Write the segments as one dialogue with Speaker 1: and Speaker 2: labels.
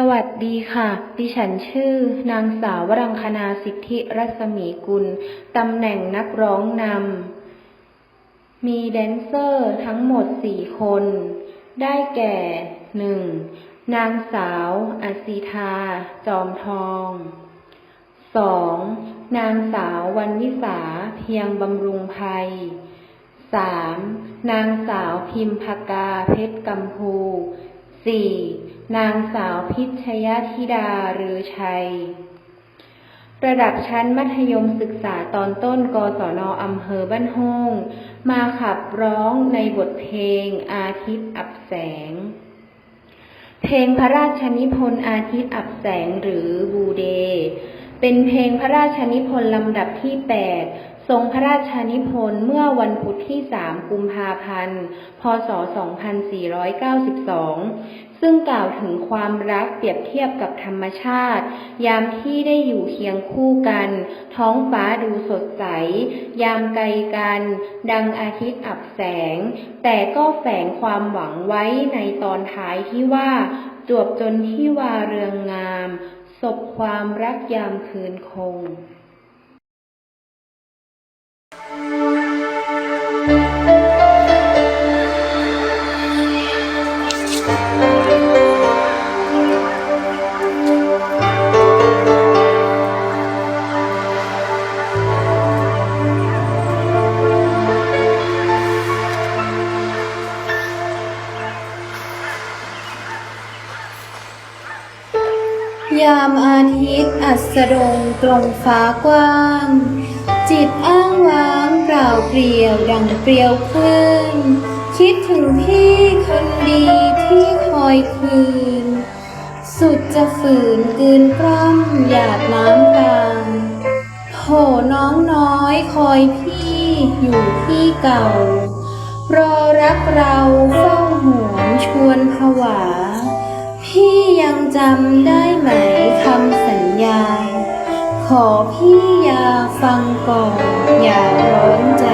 Speaker 1: สวัสดีค่ะ ดิฉันชื่อ นางสาววรังคณาสิทธิรัศมีกุล ตำแหน่งนักร้องนำ มีแดนเซอร์ทั้งหมดสี่คน ได้แก่หนึ่งนางสาวอสิธา จอมทองสองนางสาววันวิสาเพียงบำรุงภัยสามนางสาวพิมพกาเพชรกัมพูสี่ นางสาวพิชยธิดาหรือชัย ระดับชั้นมัธยมศึกษาตอนต้นกศนอำเภอบ้านโฮงมาขับร้องในบทเพลงอาทิตย์อับแสง เพลงพระราชนิพนธ์อาทิตย์อับแสงหรือบูเด เป็นเพลงพระราชนิพนธ์ลำดับที่8 ทรงพระราชนิพนธ์เมื่อวันพุธที่ 3 กุมภาพันธ์ พศ 2492 ซึ่งกล่าวถึงความรักเปรียบเทียบกับธรรมชาติ ยามที่ได้อยู่เคียงคู่กัน ท้องฟ้าดูสดใส ยามไกลกัน ดังอาทิตย์อับแสง แต่ก็แฝงความหวังไว้ในตอนท้ายที่ว่า จวบจนที่วาเรืองงาม ศพความรักยามคืนคง
Speaker 2: ยามอาทิตย์อัสดงตรงฟ้ากว้าง จิตอ้างว้างเปล่าเปลี่ยวดังเปลี่ยวคลื่นคิดถึงพี่คนดีที่คอยคืน สุดจะฝืนกืนกล้ำหยาดน้ำตาโถน้องน้อยคอยพี่อยู่ที่เก่า รอรักเราเฝ้าหวนชวนผวา พี่ยังจำได้ไหมคำสัญญา ขอพี่อย่าฟังก่อนอย่าร้อนใจ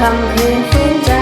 Speaker 2: คำคืนฟื้นใจ